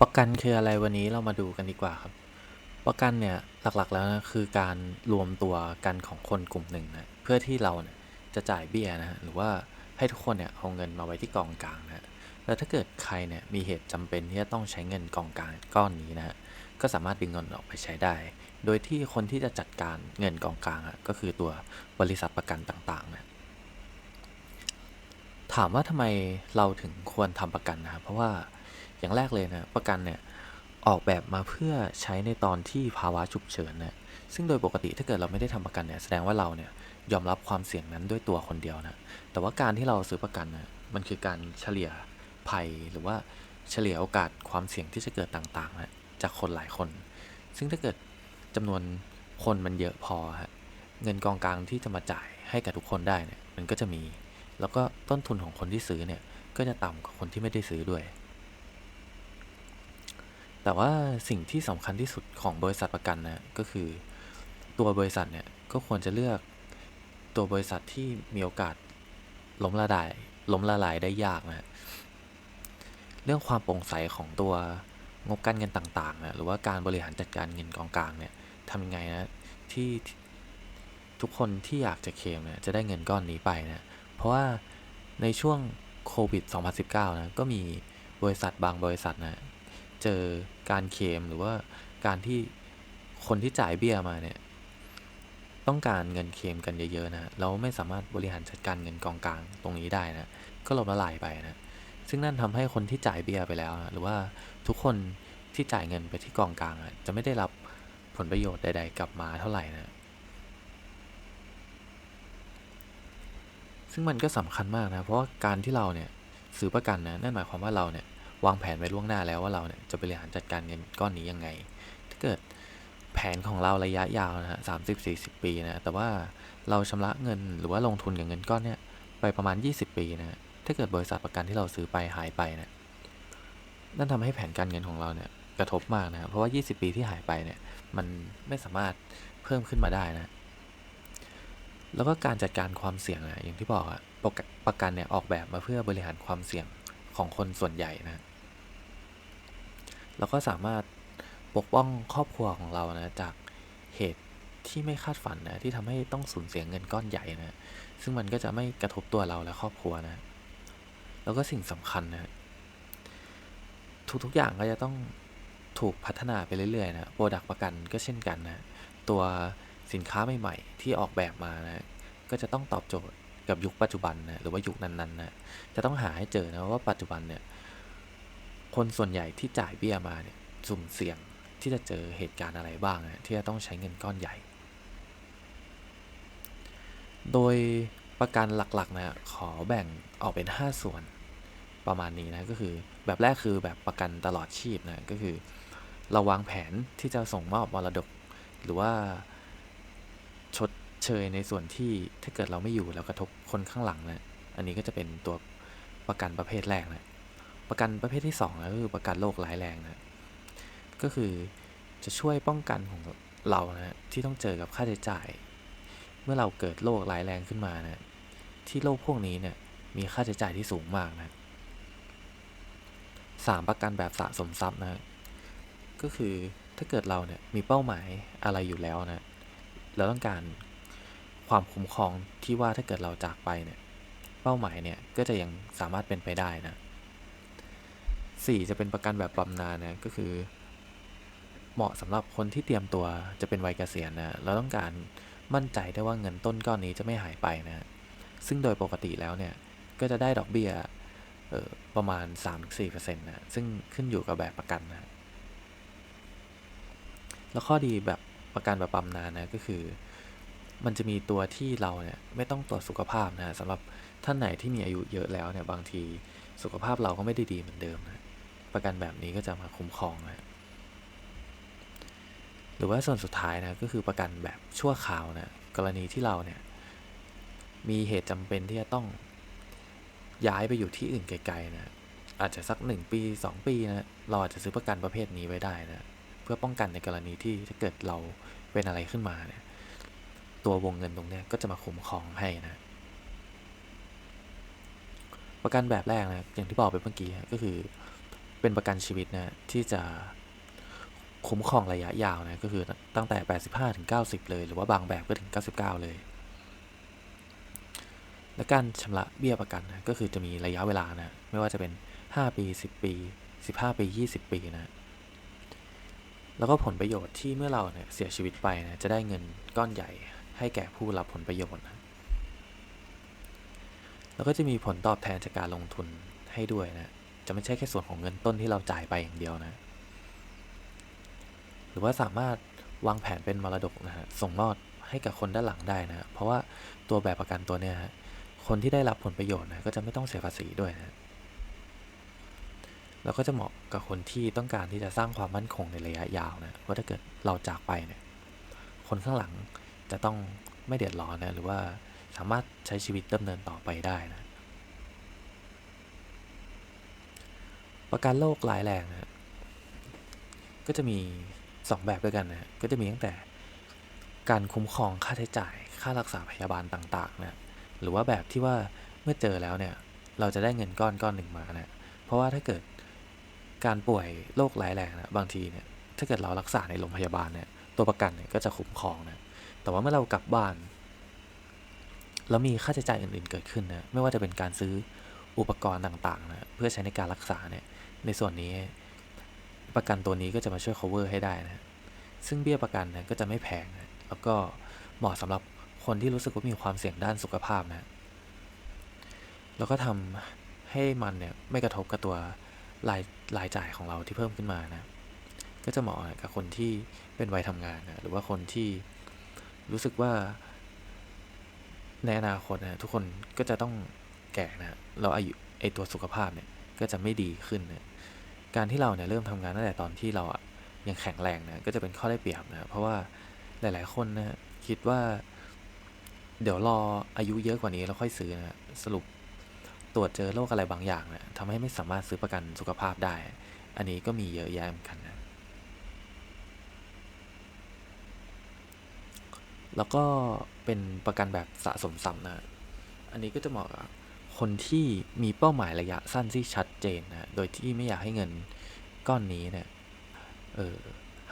ประกันคืออะไรวันนี้เรามาดูกันดีกว่าครับ ประกันเนี่ยหลักๆแล้วนะคือการรวมตัวกันของคนกลุ่มหนึ่งนะเพื่อที่เราเนี่ยจะจ่ายเบี้ยนะฮะหรือว่าให้ทุกคนเนี่ยเอาเงินมาไว้ที่กองกลางนะแล้วถ้าเกิดใครเนี่ยมีเหตุจำเป็นที่จะต้องใช้เงินกองกลางก้อนนี้นะฮะก็สามารถดึงเงินออกไปใช้ได้ โดยที่คนที่จะจัดการเงินกองกลางอะก็คือตัวบริษัทประกันต่างๆนะถามว่าทำไมเราถึงควรทำประกันนะครับเพราะว่า อย่างแรกเลยนะประกันเนี่ยออกแบบมาเพื่อใช้ในตอนที่ภาวะฉุกเฉินนะซึ่งโดยปกติถ้าเกิดเราไม่ได้ทำประกันเนี่ยแสดงว่าเราเนี่ยยอมรับความเสี่ยงนั้นด้วยตัวคนเดียวนะแต่ว่าการที่เราซื้อประกันนะมันคือการเฉลี่ยภัยหรือว่าเฉลี่ยโอกาสความเสี่ยงที่จะเกิดต่างๆนะจากคนหลายคน ซึ่งถ้าเกิดจำนวนคนมันเยอะพอฮะเงินกองกลางที่จะมาจ่ายให้กับทุกคนได้เนี่ยมันก็จะมี แล้วก็ต้นทุนของคนที่ซื้อเนี่ยก็จะต่ำกว่าคนที่ไม่ได้ซื้อด้วย แต่ว่าสิ่งที่สำคัญที่สุดของบริษัทประกันนะก็คือตัวบริษัทเนี่ยก็ควรจะเลือกตัวบริษัทที่มีโอกาสล้มละลายล้มละลายได้ยากนะเรื่องความโปร่งใสของตัวงบการเงินต่างๆนะหรือว่าการบริหารจัดการเงินกองกลางเนี่ยทำยังไงนะที่ทุกคนที่อยากจะเคลมเนี่ยจะได้เงินก้อนนี้ไปนะเพราะว่าในช่วงโควิด 2019 นะก็มีบริษัทบางบริษัทนะ เจอการเคมหรือว่าการที่คนที่จ่ายเบี้ยมาเนี่ย ต้องการเงินเคมกันเยอะๆนะแล้วไม่สามารถบริหารจัดการเงินกองกลางตรงนี้ได้นะก็ล้มละลายไปนะซึ่งนั่นทำให้คนที่จ่ายเบี้ยไปแล้วนะหรือว่าทุกคนที่จ่ายเงินไปที่กองกลางอะจะไม่ได้รับผลประโยชน์ใด ๆ กลับมาเท่าไหร่นะซึ่งมันก็สำคัญมากนะ เพราะว่าการที่เราเนี่ยซื้อประกันนะนั่นหมายความว่าเราเนี่ย วางแผนไว้ล่วงหน้าแล้วว่าเราเนี่ยจะบริหารจัดการเงินก้อนนี้ยังไง ถ้าเกิดแผนของเราระยะยาวนะฮะสามสิบสี่สิบปีนะ แต่ว่าเราชำระเงินหรือว่าลงทุนกับเงินก้อนเนี้ยไปประมาณ 20 ปีนะถ้าเกิดบริษัทประกันที่เราซื้อไปหายไปนะนั่นทำให้แผนการเงินของเราเนี่ยกระทบมากนะเพราะว่า 20 ปีที่หายไปเนี่ยมันไม่สามารถเพิ่มขึ้นมาได้นะ แล้วก็การจัดการความเสี่ยงนะอย่างที่บอกอะประกประกันเนี่ยออกแบบมาเพื่อบริหารความเสี่ยงของคนส่วนใหญ่นะ แล้วก็สามารถปกป้องครอบครัวของเรานะจากเหตุที่ไม่คาดฝันนะที่ทำให้ต้องสูญเสียเงินก้อนใหญ่นะซึ่งมันก็จะไม่กระทบตัวเราและครอบครัวนะ แล้วก็สิ่งสำคัญนะทุกๆอย่างก็จะต้องถูกพัฒนาไปเรื่อยๆนะโปรดักประกันก็เช่นกันนะตัวสินค้าใหม่ๆ ที่ออกแบบมานะก็จะต้องตอบโจทย์กับยุคปัจจุบันนะหรือว่ายุคนั้นๆนะจะต้องหาให้เจอนะว่าปัจจุบันเนี่ย คนส่วนใหญ่ที่จ่ายเบี้ยมาเนี่ยสุ่มเสี่ยงที่จะเจอเหตุการณ์อะไรบ้างที่จะต้องใช้เงินก้อนใหญ่ โดยประกันหลักๆนะขอแบ่งออกเป็น 5 ส่วนประมาณนี้นะก็คือแบบแรกคือแบบประกันตลอดชีพนะก็คือ เราวางแผนที่จะส่งมอบมรดก หรือว่าชดเชยในส่วนที่ถ้าเกิดเราไม่อยู่แล้วกระทบคนข้างหลังนะอันนี้ก็จะเป็นตัวประกันประเภทแรกนะ ประกันประเภทที่2นะก็คือประกันโรคร้ายแรงนะก็คือจะช่วยป้องกันของเรานะที่ต้องเจอกับค่าใช้จ่าย เมื่อเราเกิดโรคร้ายแรงขึ้นมานะที่โรคพวกนี้เนี่ยมีค่าใช้จ่ายที่สูงมากนะสามประกันแบบสะสมทรัพย์นะก็คือถ้าเกิดเราเนี่ยมีเป้าหมายอะไรอยู่แล้วนะเราต้องการความคุ้มครองที่ว่าถ้าเกิดเราจากไปเนี่ยเป้าหมายเนี่ยก็จะยังสามารถเป็นไปได้นะ สี่จะเป็นประกันแบบบำนาญนะก็คือ เหมาะสำหรับคนที่เตรียมตัวจะเป็นวัยเกษียณนะเราต้องการมั่นใจได้ว่าเงินต้นก้อนนี้จะไม่หายไปนะ ซึ่งโดยปกติแล้วเนี่ย ก็จะได้ดอกเบี้ยประมาณ 3-4%นะซึ่งขึ้นอยู่กับแบบประกันนะแล้วข้อดีแบบประกันแบบบำนาญนะก็คือ มันจะมีตัวที่เราเนี่ยไม่ต้องตรวจสุขภาพนะสำหรับท่านไหนที่มีอายุเยอะแล้วเนี่ยบางทีสุขภาพเราก็ไม่ได้ดีเหมือนเดิมนะ ประกันแบบนี้ก็จะมาคุ้มครองนะหรือว่าส่วนสุดท้ายนะก็คือประกันแบบชั่วคราวนะกรณีที่เราเนี่ยมีเหตุจำเป็นที่จะต้องย้ายไปอยู่ที่อื่นไกลๆนะอาจจะสัก 1 ปี 2 ปีนะเราอาจจะซื้อประกันประเภทนี้ไว้ได้นะเพื่อป้องกันในกรณีที่ถ้าเกิดเราเป็นอะไรขึ้นมาเนี่ยตัววงเงินตรงนี้ก็จะมาคุ้มครองให้นะประกันแบบแรกนะอย่างที่บอกไปเมื่อกี้ก็คือ เป็นประกันชีวิตนะที่จะคุ้มครองระยะยาวนะก็คือตั้งแต่ 85ถึง90 เลย หรือว่าบางแบบก็ถึง 99 เลย และการชำระเบี้ยประกันนะก็คือจะมีระยะเวลานะไม่ว่าจะเป็น 5 ปี 10 ปี 15 ปี 20 ปีนะแล้วก็ผลประโยชน์ที่เมื่อเราเนี่ยเสียชีวิตไปนะจะได้เงินก้อนใหญ่ให้แก่ผู้รับผลประโยชน์นะแล้วก็จะมีผลตอบแทนจากการลงทุนให้ด้วยนะ จะไม่ใช่แค่ส่วนของเงินต้นที่เราจ่ายไปอย่างเดียวนะ หรือว่าสามารถวางแผนเป็นมรดกนะฮะส่งมอบให้กับคนด้านหลังได้นะ เพราะว่าตัวแบบประกันตัวเนี้ยฮะคนที่ได้รับผลประโยชน์นะก็จะไม่ต้องเสียภาษีด้วยนะแล้วก็จะเหมาะกับคนที่ต้องการที่จะสร้างความมั่นคงในระยะยาวนะว่าถ้าเกิดเราจากไปเนี่ยคนข้างหลังจะต้องไม่เดือดร้อนนะหรือว่าสามารถใช้ชีวิตดำเนินต่อไปได้นะ ประกันโรคร้ายแรงนะก็จะมี 2 แบบด้วยกันนะ ก็จะมีตั้งแต่การคุ้มครองค่าใช้จ่าย ค่ารักษาพยาบาลต่างๆนะหรือว่าแบบที่ว่าเมื่อเจอแล้วเนี่ย เราจะได้เงินก้อนก้อนหนึ่งมานะเพราะว่าถ้าเกิดการป่วยโรคร้ายแรงนะบางทีเนี่ย ถ้าเกิดเรารักษาในโรงพยาบาลเนี่ยตัวประกันเนี่ยก็จะคุ้มครองนะ แต่ว่าเมื่อเรากลับบ้าน แล้วมีค่าใช้จ่ายอื่นๆเกิดขึ้นนะ ไม่ว่าจะเป็นการซื้ออุปกรณ์ต่างๆนะ เพื่อใช้ในการรักษาเนี่ย ในส่วนนี้ประกันตัวนี้ก็จะมาช่วย cover ให้ได้นะ ซึ่งเบี้ยประกันนะก็จะไม่แพงนะแล้วก็เหมาะสำหรับคนที่รู้สึกว่ามีความเสี่ยงด้านสุขภาพนะ แล้วก็ทำให้มันเนี่ยไม่กระทบกับตัวรายรายจ่ายของเราที่เพิ่มขึ้นมานะ ก็จะเหมาะกับคนที่เป็นวัยทำงานนะหรือว่าคนที่รู้สึกว่า ในอนาคตนะทุกคนก็จะต้องแก่นะ เราอายุไอตัวสุขภาพเนี่ย ก็จะไม่ดีขึ้นนะการที่เราเนี่ยเริ่มทำงานตั้งแต่ตอนที่เราอะยังแข็งแรงนะก็จะเป็นข้อได้เปรียบนะเพราะว่าหลาย ๆ คนนะคิดว่า เดี๋ยวรออายุเยอะกว่านี้แล้วค่อยซื้อนะสรุปตรวจเจอโรคอะไรบางอย่างนะทำให้ไม่สามารถซื้อประกันสุขภาพได้ อันนี้ก็มีเยอะแยะเหมือนกันนะแล้วก็เป็นประกันแบบสะสมทรัพย์นะ อันนี้ก็จะเหมาะกับ คนที่มีเป้าหมายระยะสั้นที่ชัดเจนนะโดยที่ไม่อยากให้เงินก้อนนี้เนี่ยเออ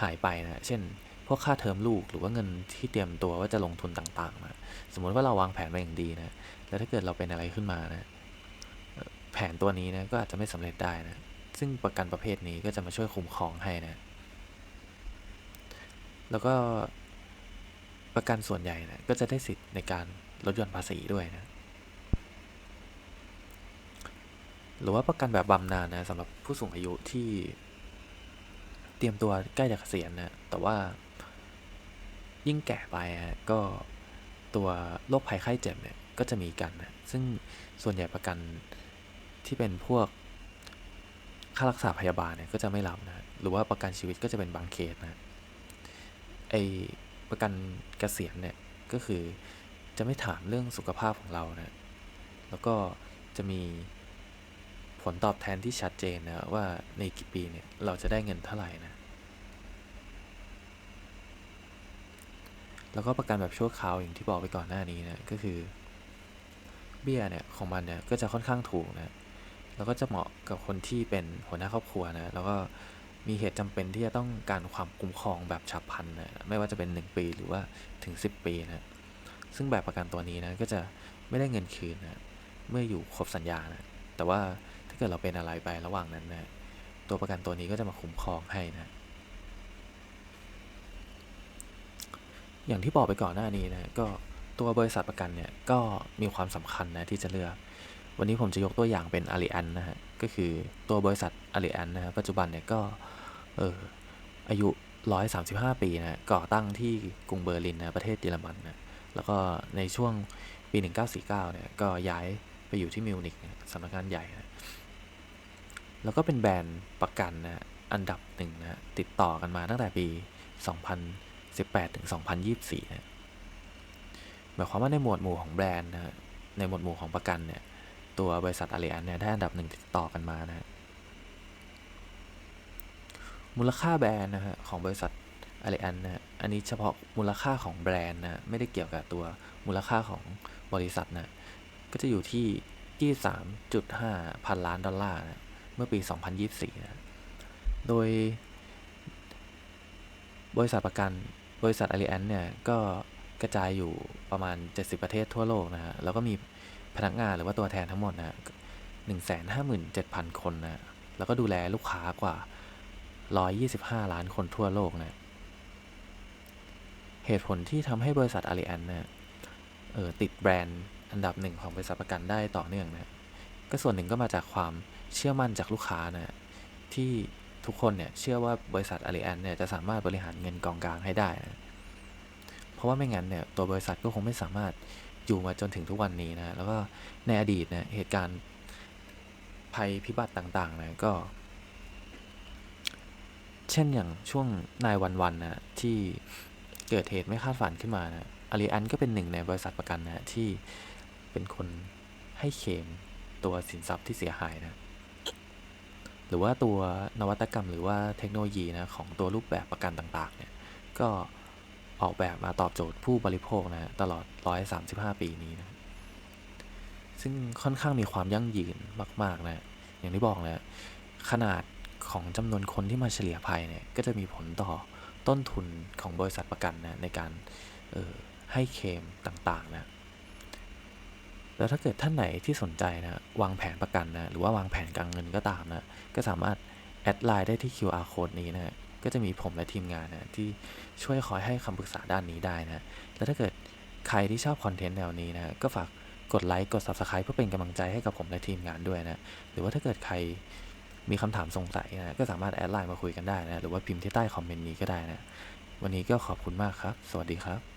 หายไปนะ เช่น พวกค่าเทอมลูกหรือว่าเงินที่เตรียมตัวว่าจะลงทุนต่างๆนะสมมติว่าเราวางแผนมาอย่างดีนะ แล้วถ้าเกิดเราเป็นอะไรขึ้นมานะแผนตัวนี้นะก็อาจจะไม่สำเร็จได้นะ ซึ่งประกันประเภทนี้ก็จะมาช่วยคุ้มครองให้นะ แล้วก็ประกันส่วนใหญ่นะก็จะได้สิทธิ์ในการลดหย่อนภาษีด้วยนะ หรือว่าประกันแบบบำนาญนะสำหรับผู้สูงอายุที่เตรียมตัวใกล้จะเกษียณนะแต่ว่ายิ่งแก่ไปก็ตัวโรคภัยไข้เจ็บเนี่ยก็จะมีกันนะซึ่งส่วนใหญ่ประกันที่เป็นพวกค่ารักษาพยาบาลเนี่ยก็จะไม่รับนะหรือว่าประกันชีวิตก็จะเป็นบางเคสนะไอประกันเกษียณเนี่ยก็คือจะไม่ถามเรื่องสุขภาพของเรานะแล้วก็จะมี ผลตอบแทนที่ชัดเจนนะว่าในกี่ปีเนี่ยเราจะได้เงินเท่าไหร่นะแล้วก็ประกันแบบชั่วคราวอย่างที่บอกไปก่อนหน้านี้นะก็คือเบี้ยเนี่ยของมันเนี่ยก็จะค่อนข้างถูกนะแล้วก็จะเหมาะกับคนที่เป็นหัวหน้าครอบครัวนะแล้วก็มีเหตุจำเป็นที่จะต้องการความคุ้มครองแบบฉับพลันนะไม่ว่าจะเป็น 1 ปีหรือว่าถึง 10 ปีนะซึ่งแบบประกันตัวนี้นะก็จะไม่ได้เงินคืนนะเมื่ออยู่ครบสัญญานะแต่ว่าาเกิดเราเป็นอะไรไประหว่างนั้นนะตัวประกันตัวนี้ก็จะมาคุ้มครองให้นะอย่างที่บอกไปก่อนหน้านี้นะก็ตัวบริษัทประกันเนี่ยก็มีความสำคัญนะที่จะเลือก วันนี้ผมจะยกตัวอย่างเป็นอาริอันนะฮะก็คือตัวบริษัทอาริอันนะปัจจุบันเนี่ยก็เอออายุ 135 ปีนะก่อตั้งที่กรุงเบอร์ลินนะประเทศเยอรมันนะแล้วก็ในช่วงปี 1949เนี่ยก็ย้ายไปอยู่ที่มิวนิกสำนักงานใหญ่นะ แล้วก็เป็นแบรนด์ประกันนะอันดับหนึ่งนะติดต่อกันมาตั้งแต่ปี 2018 ถึง 2024นะหมายความว่าในหมวดหมู่ของแบรนด์นะในหมวดหมู่ของประกันเนี่ยตัวบริษัทอารีอันเนี่ยได้อันดับหนึ่งติดต่อกันมานะมูลค่าแบรนด์นะฮะของบริษัทอะไรอันนะอันนี้เฉพาะมูลค่าของแบรนด์นะ ไม่ได้เกี่ยวกับตัวมูลค่าของบริษัทนะ ก็จะอยู่ที่ 23.5 พันล้านดอลลาร์นะ เมื่อปี 2024 นะ โดย บริษัทประกัน บริษัท Allianz เนี่ย ก็กระจายอยู่ประมาณ 70 ประเทศทั่วโลกนะฮะ แล้วก็มีพนักงานหรือว่าตัวแทนทั้งหมดนะ157,000คนนะ แล้วก็ดูแลลูกค้ากว่า 125 ล้านคนทั่วโลกนะ เหตุผลที่ทำให้บริษัท Allianz เนี่ยเออติดแบรนด์อันดับหนึ่งของบริษัทประกันได้ต่อเนื่องนะ ก็ส่วนหนึ่งก็มาจากความเชื่อมั่นจากลูกค้านะที่ทุกคนเนี่ยเชื่อว่าบริษัท Allianz เนี่ยจะสามารถบริหารเงินกองกลางให้ได้นะเพราะว่าไม่งั้นเนี่ยตัวบริษัทก็คงไม่สามารถอยู่มาจนถึงทุกวันนี้นะแล้วก็ในอดีตนะเหตุการณ์ภัยพิบัติต่างๆนะก็ เช่นอย่างช่วงนายวันวันนะที่เกิดเหตุไม่คาดฝันขึ้นมานะอารีอันก็เป็นหนึ่งในบริษัทประกันนะที่เป็นคนให้เคม ตัวสินทรัพย์ที่เสียหายนะ หรือว่าตัวนวัตกรรมหรือว่าเทคโนโลยีนะของตัวรูปแบบประกันต่างๆเนี่ยก็ออกแบบมาตอบโจทย์ผู้บริโภคนะตลอด 135 ปีนี้นะซึ่งค่อนข้างมีความยั่งยืนมากๆนะอย่างที่บอกเลยขนาดของจำนวนคนที่มาเฉลี่ยภัยเนี่ยก็จะมีผลต่อต้นทุนของบริษัทประกันนะในการให้เคมต่างๆนะ แล้วถ้าเกิดท่านไหนที่สนใจนะวางแผนประกันนะหรือว่าวางแผนการเงินก็ตามนะก็สามารถแอดไลน์ได้ที่ QR code นี้นะก็จะมีผมและทีมงานนะที่ช่วยคอยให้คำปรึกษาด้านนี้ได้นะแล้วถ้าเกิดใครที่ชอบคอนเทนต์แนวนี้นะก็ฝากกดไลค์กด Subscribe เพื่อเป็นกำลังใจให้กับผมและทีมงานด้วยนะหรือว่าถ้าเกิดใครมีคำถามสงสัยนะก็สามารถแอดไลน์มาคุยกันได้นะหรือว่าพิมพ์ที่ใต้คอมเมนต์นี้ก็ได้นะวันนี้ก็ขอบคุณมากครับ สวัสดีครับ